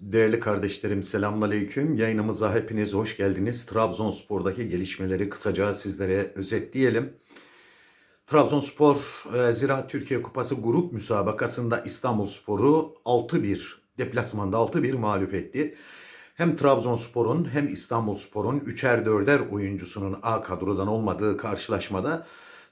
Değerli kardeşlerim selamünaleyküm. Yayınımıza hepiniz hoş geldiniz. Trabzonspor'daki gelişmeleri kısaca sizlere özetleyelim. Trabzonspor e, Ziraat Türkiye Kupası grup müsabakasında İstanbulspor'u 6-1 deplasmanda 6-1 mağlup etti. Hem Trabzonspor'un hem İstanbulspor'un 3'er 4'er oyuncusunun A kadrodan olmadığı karşılaşmada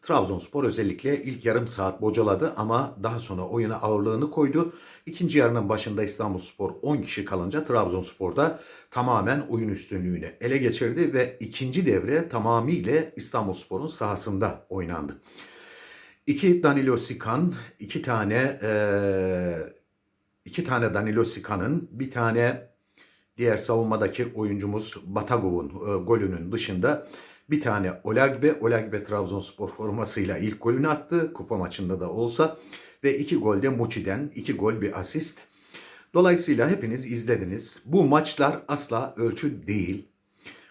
Trabzonspor özellikle ilk yarım saat bocaladı ama daha sonra oyuna ağırlığını koydu. İkinci yarının başında İstanbulspor 10 kişi kalınca Trabzonspor'da tamamen oyun üstünlüğünü ele geçirdi ve ikinci devre tamamıyla İstanbulspor'un sahasında oynandı. İki Danilo Sikan, iki tane eee, iki tane Danilo Sikan'ın, bir tane diğer savunmadaki oyuncumuz Batagov'un e, golünün dışında bir tane Olagbe, Olagbe Trabzonspor formasıyla ilk golünü attı. Kupa maçında da olsa. Ve iki gol de Muçi'den. iki gol bir asist. Dolayısıyla hepiniz izlediniz. Bu maçlar asla ölçü değil.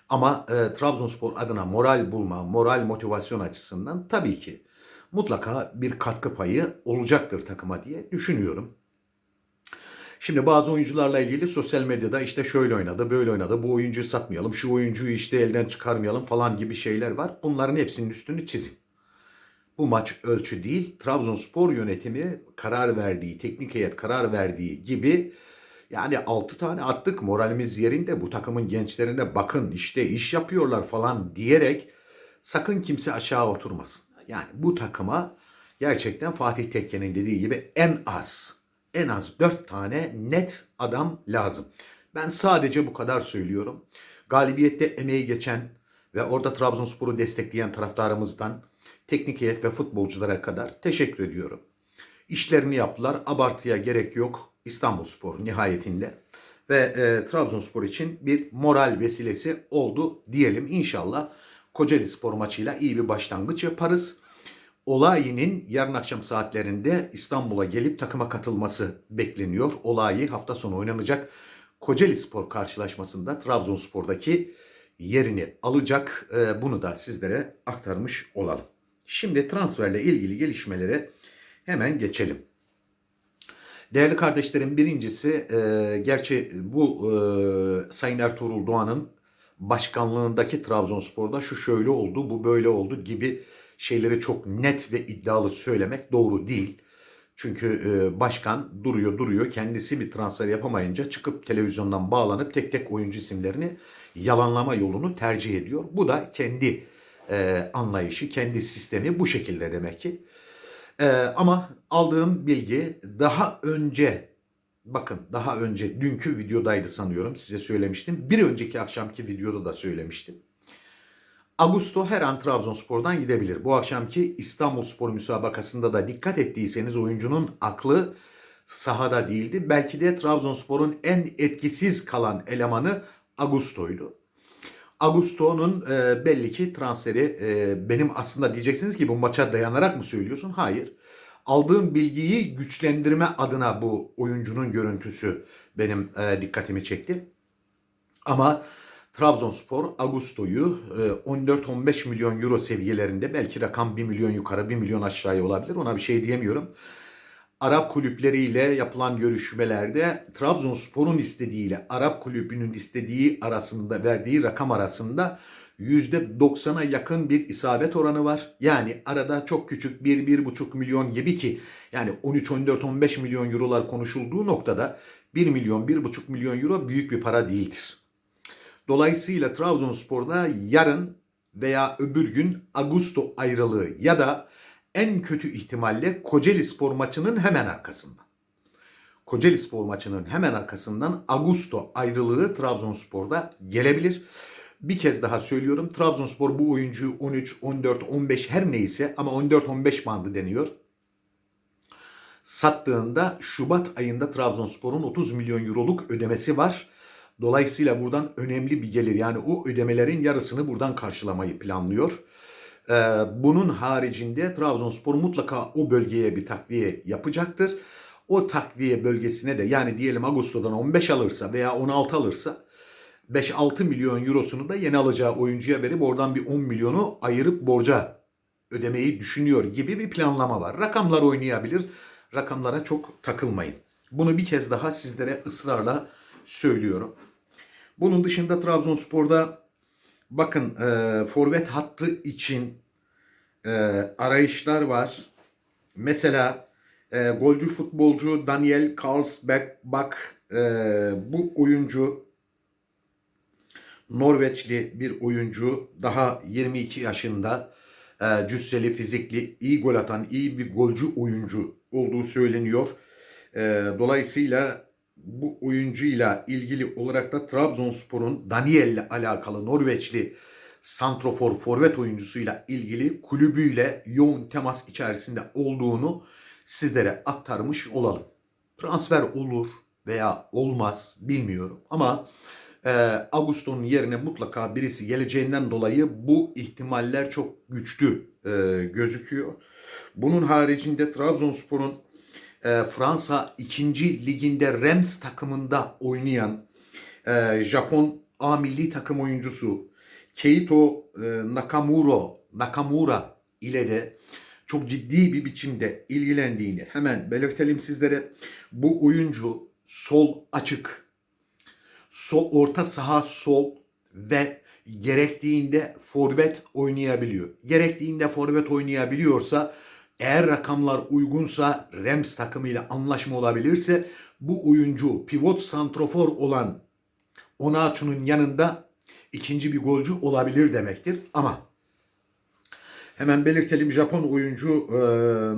Ama e, Trabzonspor adına moral bulma, moral motivasyon açısından tabii ki mutlaka bir katkı payı olacaktır takıma diye düşünüyorum. Şimdi bazı oyuncularla ilgili sosyal medyada işte şöyle oynadı, böyle oynadı, bu oyuncuyu satmayalım, şu oyuncuyu işte elden çıkarmayalım falan gibi şeyler var. Bunların hepsinin üstünü çizin. Bu maç ölçü değil. Trabzonspor yönetimi karar verdiği, teknik heyet karar verdiği gibi yani 6 tane attık moralimiz yerinde bu takımın gençlerine bakın işte iş yapıyorlar falan diyerek sakın kimse aşağı oturmasın. Yani bu takıma gerçekten Fatih Tekke'nin dediği gibi en az en az 4 tane net adam lazım. Ben sadece bu kadar söylüyorum. Galibiyette emeği geçen ve orada Trabzonspor'u destekleyen taraftarımızdan teknik heyet ve futbolculara kadar teşekkür ediyorum. İşlerini yaptılar. Abartıya gerek yok. İstanbulspor nihayetinde. Ve e, Trabzonspor için bir moral vesilesi oldu diyelim. İnşallah Kocaeli Spor maçıyla iyi bir başlangıç yaparız. Olay'ın yarın akşam saatlerinde İstanbul'a gelip takıma katılması bekleniyor. Olayı hafta sonu oynanacak Kocaeli Spor karşılaşmasında Trabzonspor'daki yerini alacak. Ee, Bunu da sizlere aktarmış olalım. Şimdi transferle ilgili gelişmelere hemen geçelim. Değerli kardeşlerim birincisi e, gerçi bu e, Sayın Ertuğrul Doğan'ın başkanlığındaki Trabzonspor'da şu şöyle oldu, bu böyle oldu gibi şeyleri çok net ve iddialı söylemek doğru değil. Çünkü e, başkan duruyor duruyor kendisi bir transfer yapamayınca çıkıp televizyondan bağlanıp tek tek oyuncu isimlerini yalanlama yolunu tercih ediyor. Bu da kendi e, anlayışı, kendi sistemi bu şekilde demek ki. E, ama aldığım bilgi daha önce bakın daha önce dünkü videodaydı sanıyorum size söylemiştim. Bir önceki akşamki videoda da söylemiştim. Augusto her an Trabzonspor'dan gidebilir. Bu akşamki İstanbulspor müsabakasında da dikkat ettiyseniz oyuncunun aklı sahada değildi. Belki de Trabzonspor'un en etkisiz kalan elemanı Augusto'ydu. Augusto'nun e, belli ki transferi e, benim aslında diyeceksiniz ki bu maça dayanarak mı söylüyorsun? Hayır. Aldığım bilgiyi güçlendirme adına bu oyuncunun görüntüsü benim e, dikkatimi çekti. Ama Trabzonspor Augusto'yu 14-15 milyon euro seviyelerinde belki rakam 1 milyon yukarı 1 milyon aşağıya olabilir ona bir şey diyemiyorum. Arap kulüpleriyle yapılan görüşmelerde Trabzonspor'un istediğiyle Arap kulübünün istediği arasında verdiği rakam arasında %90'a yakın bir isabet oranı var. Yani arada çok küçük 1-1,5 milyon gibi ki yani 13, 14, 15 milyon eurolar konuşulduğu noktada 1 milyon, 1,5 milyon euro büyük bir para değildir. Dolayısıyla Trabzonspor'da yarın veya öbür gün Augusto ayrılığı ya da en kötü ihtimalle Kocaeli Spor maçının hemen arkasından. Kocaeli Spor maçının hemen arkasından Augusto ayrılığı Trabzonspor'da gelebilir. Bir kez daha söylüyorum Trabzonspor bu oyuncuyu 13, 14, 15 her neyse ama 14-15 bandı deniyor. Sattığında Şubat ayında Trabzonspor'un 30 milyon euroluk ödemesi var. Dolayısıyla buradan önemli bir gelir yani o ödemelerin yarısını buradan karşılamayı planlıyor. Ee, bunun haricinde Trabzonspor mutlaka o bölgeye bir takviye yapacaktır. O takviye bölgesine de yani diyelim Ağustos'tan 15 alırsa veya 16 alırsa 5-6 milyon eurosunu da yeni alacağı oyuncuya verip oradan bir 10 milyonu ayırıp borca ödemeyi düşünüyor gibi bir planlama var. Rakamlar oynayabilir. Rakamlara çok takılmayın. Bunu bir kez daha sizlere ısrarla söylüyorum. Bunun dışında Trabzonspor'da bakın e, forvet hattı için e, arayışlar var. Mesela e, golcü futbolcu Daniel Karlsbeck bak e, bu oyuncu Norveçli bir oyuncu daha 22 yaşında e, cüsseli, fizikli, iyi gol atan, iyi bir golcü oyuncu olduğu söyleniyor. E, dolayısıyla bu oyuncuyla ilgili olarak da Trabzonspor'un Daniel ile alakalı Norveçli santrofor forvet oyuncusuyla ilgili kulübüyle yoğun temas içerisinde olduğunu sizlere aktarmış olalım. Transfer olur veya olmaz bilmiyorum ama e, Augusto'nun yerine mutlaka birisi geleceğinden dolayı bu ihtimaller çok güçlü e, gözüküyor. Bunun haricinde Trabzonspor'un e, Fransa 2. liginde Reims takımında oynayan e, Japon A milli takım oyuncusu Keito e, Nakamura ile de çok ciddi bir biçimde ilgilendiğini hemen belirtelim sizlere. Bu oyuncu sol açık, sol orta saha sol ve gerektiğinde forvet oynayabiliyor. Gerektiğinde forvet oynayabiliyorsa eğer rakamlar uygunsa Rams takımıyla anlaşma olabilirse bu oyuncu pivot santrofor olan Onaçu'nun yanında ikinci bir golcü olabilir demektir. Ama hemen belirtelim Japon oyuncu e,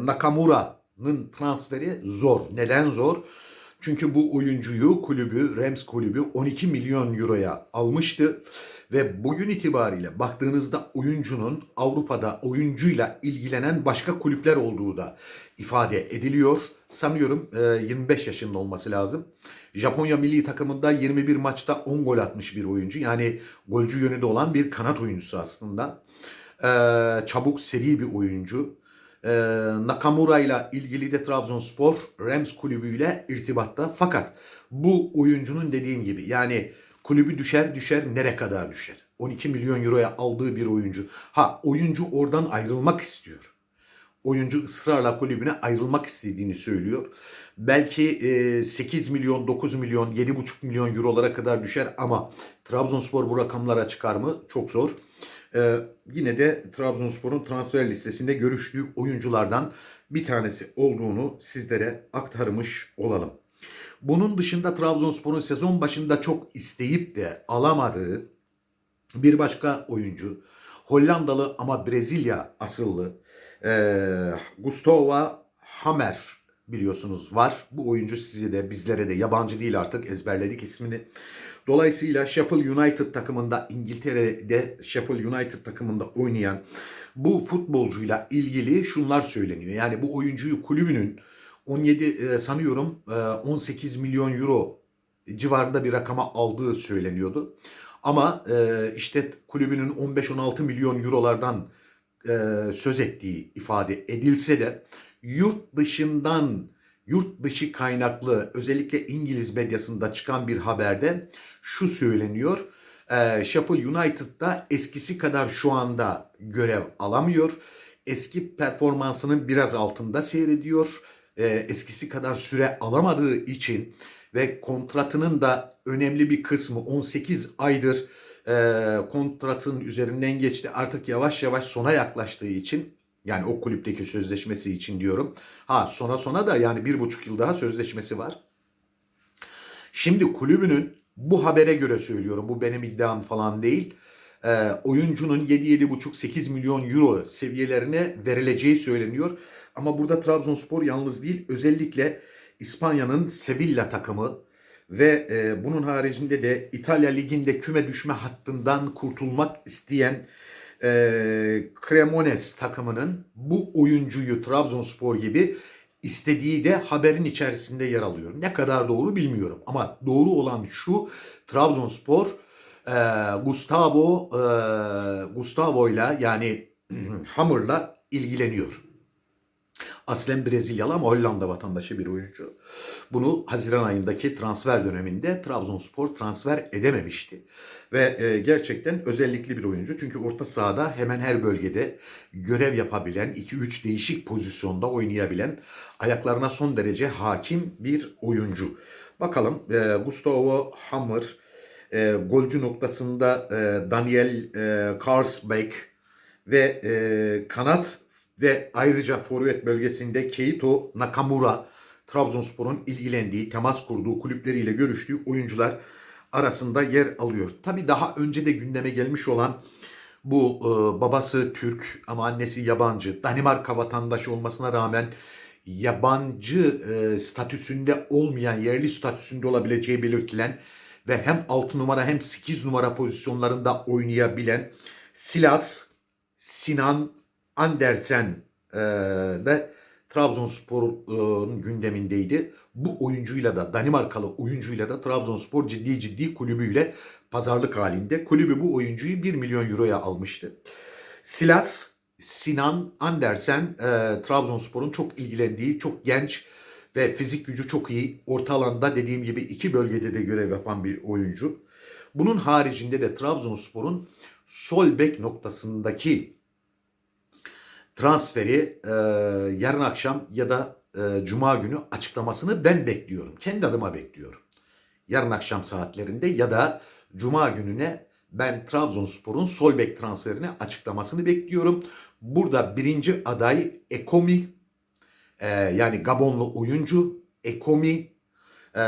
Nakamura'nın transferi zor. Neden zor? Çünkü bu oyuncuyu kulübü, Rams kulübü 12 milyon euroya almıştı. Ve bugün itibariyle baktığınızda oyuncunun Avrupa'da oyuncuyla ilgilenen başka kulüpler olduğu da ifade ediliyor. Sanıyorum e, 25 yaşında olması lazım. Japonya milli takımında 21 maçta 10 gol atmış bir oyuncu. Yani golcü yönü de olan bir kanat oyuncusu aslında. E, çabuk seri bir oyuncu. E, Nakamura ile ilgili de Trabzonspor Rams kulübüyle irtibatta. Fakat bu oyuncunun dediğim gibi yani kulübü düşer düşer nere kadar düşer? 12 milyon euroya aldığı bir oyuncu. Ha oyuncu oradan ayrılmak istiyor. Oyuncu ısrarla kulübüne ayrılmak istediğini söylüyor. Belki e, 8 milyon, 9 milyon, 7,5 milyon eurolara kadar düşer ama Trabzonspor bu rakamlara çıkar mı? Çok zor. Ee, yine de Trabzonspor'un transfer listesinde görüştüğü oyunculardan bir tanesi olduğunu sizlere aktarmış olalım. Bunun dışında Trabzonspor'un sezon başında çok isteyip de alamadığı bir başka oyuncu Hollandalı ama Brezilya asıllı e, Gustavo Hammer biliyorsunuz var. Bu oyuncu sizi de bizlere de yabancı değil artık ezberledik ismini. Dolayısıyla Sheffield United takımında İngiltere'de Sheffield United takımında oynayan bu futbolcuyla ilgili şunlar söyleniyor. Yani bu oyuncuyu kulübünün 17 e, sanıyorum e, 18 milyon euro civarında bir rakama aldığı söyleniyordu. Ama e, işte kulübünün 15-16 milyon eurolardan e, söz ettiği ifade edilse de yurt dışından yurt dışı kaynaklı özellikle İngiliz medyasında çıkan bir haberde şu söyleniyor. E, Sheffield United'da eskisi kadar şu anda görev alamıyor. Eski performansının biraz altında seyrediyor. E, eskisi kadar süre alamadığı için ve kontratının da önemli bir kısmı 18 aydır e, kontratın üzerinden geçti. Artık yavaş yavaş sona yaklaştığı için yani o kulüpteki sözleşmesi için diyorum. Ha sona sona da yani bir buçuk yıl daha sözleşmesi var. Şimdi kulübünün bu habere göre söylüyorum. Bu benim iddiam falan değil. E, oyuncunun 7-7,5-8 milyon euro seviyelerine verileceği söyleniyor. Ama burada Trabzonspor yalnız değil. Özellikle İspanya'nın Sevilla takımı ve e, bunun haricinde de İtalya Ligi'nde küme düşme hattından kurtulmak isteyen e, Cremones takımının bu oyuncuyu Trabzonspor gibi istediği de haberin içerisinde yer alıyor. Ne kadar doğru bilmiyorum ama doğru olan şu Trabzonspor e, Gustavo e, Gustavo ile yani Hammer'la ilgileniyor. Aslen Brezilyalı ama Hollanda vatandaşı bir oyuncu. Bunu Haziran ayındaki transfer döneminde Trabzonspor transfer edememişti. Ve e, gerçekten özellikli bir oyuncu. Çünkü orta sahada hemen her bölgede görev yapabilen, 2-3 değişik pozisyonda oynayabilen, ayaklarına son derece hakim bir oyuncu. Bakalım e, Gustavo Hammer e, golcü noktasında e, Daniel e, Karsbeck ve e, kanat ve ayrıca forvet bölgesinde Keito Nakamura Trabzonspor'un ilgilendiği, temas kurduğu, kulüpleriyle görüştüğü oyuncular arasında yer alıyor. Tabi daha önce de gündeme gelmiş olan bu e, babası Türk ama annesi yabancı, Danimarka vatandaşı olmasına rağmen yabancı e, statüsünde olmayan, yerli statüsünde olabileceği belirtilen ve hem 6 numara hem 8 numara pozisyonlarında oynayabilen Silas Sinan Andersen e, de Trabzonspor'un gündemindeydi. Bu oyuncuyla da Danimarkalı oyuncuyla da Trabzonspor ciddi ciddi kulübüyle pazarlık halinde. Kulübü bu oyuncuyu 1 milyon euroya almıştı. Silas Sinan Andersen e, Trabzonspor'un çok ilgilendiği, çok genç ve fizik gücü çok iyi. Orta alanda dediğim gibi iki bölgede de görev yapan bir oyuncu. Bunun haricinde de Trabzonspor'un sol bek noktasındaki transferi e, yarın akşam ya da e, cuma günü açıklamasını ben bekliyorum. Kendi adıma bekliyorum. Yarın akşam saatlerinde ya da cuma gününe ben Trabzonspor'un sol bek transferini açıklamasını bekliyorum. Burada birinci aday Ekomi e, yani Gabonlu oyuncu Ekomi e,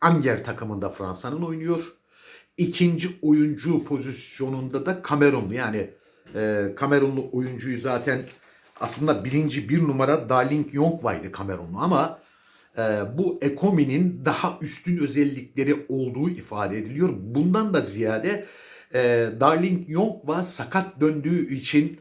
Anger takımında Fransa'nın oynuyor. İkinci oyuncu pozisyonunda da Kamerunlu yani e, Kamerunlu oyuncuyu zaten aslında birinci bir numara Darling Yongwa'ydı Kamerunlu ama e, bu Ekomi'nin daha üstün özellikleri olduğu ifade ediliyor. Bundan da ziyade e, Darling Yongwa sakat döndüğü için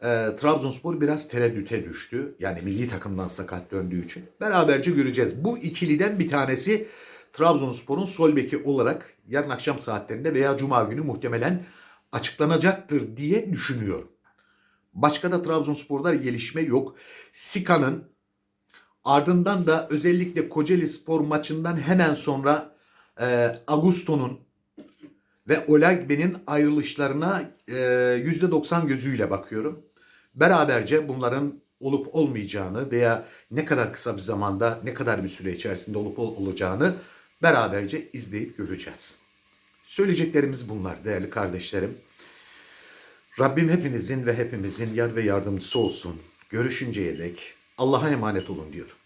e, Trabzonspor biraz tereddüte düştü. Yani milli takımdan sakat döndüğü için. Beraberce göreceğiz. Bu ikiliden bir tanesi Trabzonspor'un sol beki olarak yarın akşam saatlerinde veya cuma günü muhtemelen açıklanacaktır diye düşünüyorum. Başka da Trabzonspor'da gelişme yok. Sika'nın ardından da özellikle Kocaeli Spor maçından hemen sonra e, Augusto'nun ve Olagbe'nin ayrılışlarına e, %90 gözüyle bakıyorum. Beraberce bunların olup olmayacağını veya ne kadar kısa bir zamanda, ne kadar bir süre içerisinde olup ol- olacağını beraberce izleyip göreceğiz. Söyleyeceklerimiz bunlar değerli kardeşlerim. Rabbim hepinizin ve hepimizin yar ve yardımcısı olsun. Görüşünceye dek Allah'a emanet olun diyorum.